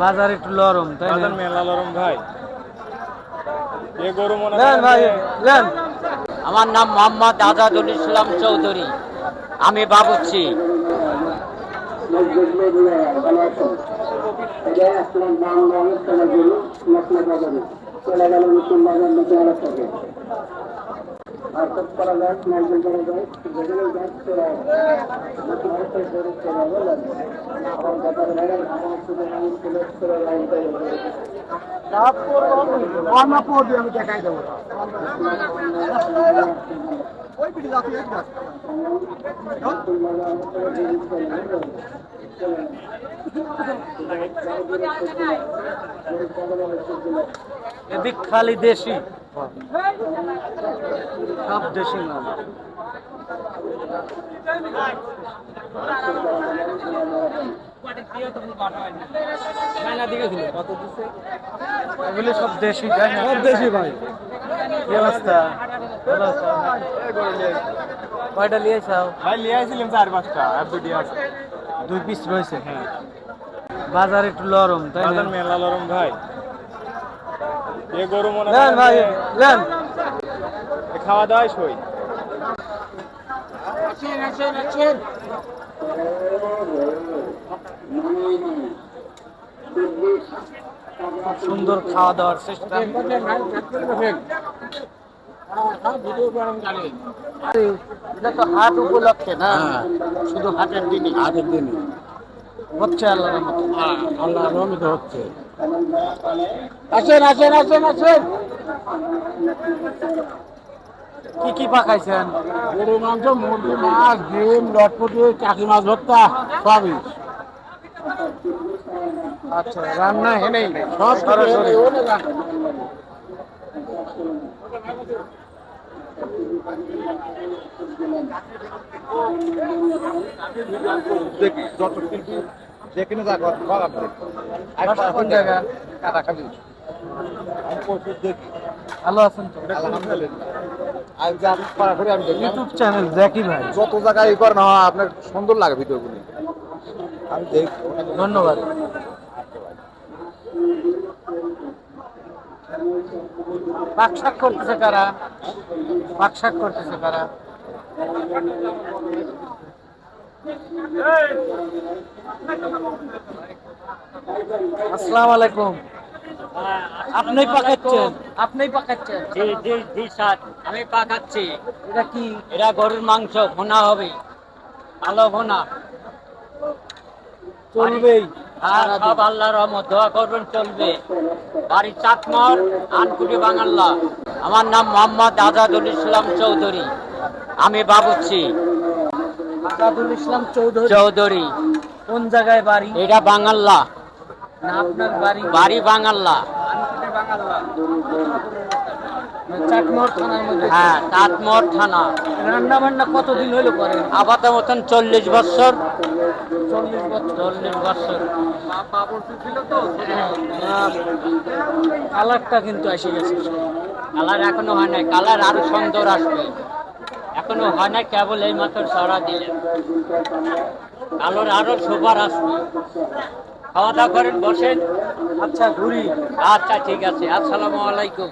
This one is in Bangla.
বাজার একটু নরম তাই না? বাজার মেলা লরম ভাই। এ গরু মনে ভাই আমার নাম মোহাম্মদ আজাদুল ইসলাম চৌধুরী। আমি বাবুচ্ছি চলে গেল নতুন বাজার নতুন আলাপ থাকে আর সব করা যায় নাইজেল করা যায় যেখানে যায় চলে নতুন আরেকটা গরু চলে গেল আমার বাজারে বাইরে আমার শুধু আমি চলে চলে লাইন আমি দেখাই দেবো এদিক খালি দেশি সব দেশি মাল এগুলি সব দেশি সব দেশি ভাই। আছো? কয়টা নিয়ে ভাই আসছিলাম চার পাঁচটা আর দুটি আছে। দুই পিস রয়েছে? বাজার একটু নরম তাই না? বাজার মেলা লরম ভাই। এ গরু মনে ভাই লেন খাওয়া দাওয়াই সই খুব সুন্দর খাওয়া দাওয়ার সিস্টেম এটা তো হাট উপলক্ষে না? শুধু হাটের দিনই আগের দিন। হচ্ছে আল্লাহর মতো আল্লাহ রহমিত হচ্ছে। আসেন আসেন আসেন আসেন। কি কি পাকাইছেন? গরু মাংস মুরগি মাছ ডিম লটপটি চাকি মাছ ভর্তা সবই। আচ্ছা রান্না হেনেই সব সরাসরি যেখানে যা করা বাসা কোন জায়গা? কাটা খাবি। ভালো আছেন তো? দেখলাম। ইউটিউব চ্যানেল ভাই। যত জায়গায় ই আপনার সুন্দর লাগে ভিডিওগুলি। আমি দেখ ধন্যবাদ। পাকশাক করতেছে কারা? পাকশাক করতেছে কারা? আসসালামু আলাইকুম। আপনি পাকাচ্ছেন। আপনি পাকাচ্ছেন। জি জি জি স্যার। আমি পাকাচ্ছি। এটা কি? গরুর মাংস ভোনা হবে। ভোনা। চলবেই আর সব আল্লাহর রহমত দোয়া করবেন চলবে। বাড়ি চাকমর আনকুটি বাঙাল্লা। আমার নাম মোহাম্মদ আজাদুল ইসলাম চৌধুরী। আমি বাবুচ্ছি। আজাদুল ইসলাম চৌধুরী। চৌধুরী। কোন জায়গায় বাড়ি? এটা বাঙাল্লা। বাড়ি? বাঙাল্লা হ্যাঁ থানা। রান্না বান্না কতদিন হলো করেন? আপাতত মতন চল্লিশ বছর। চল্লিশ বছর। চল্লিশ বছর। কালারটা কিন্তু এসে গেছে। কালার এখনও হয় নাই। কালার আরও সুন্দর আসবে। এখনও হয় নাই কেবল এই মাত্র সরা দিলেন। কালোর আরও সুপার আসবে। খাওয়া দাওয়া করেন বসেন। আচ্ছা ঘুরি। আচ্ছা ঠিক আছে। আসসালামু আলাইকুম।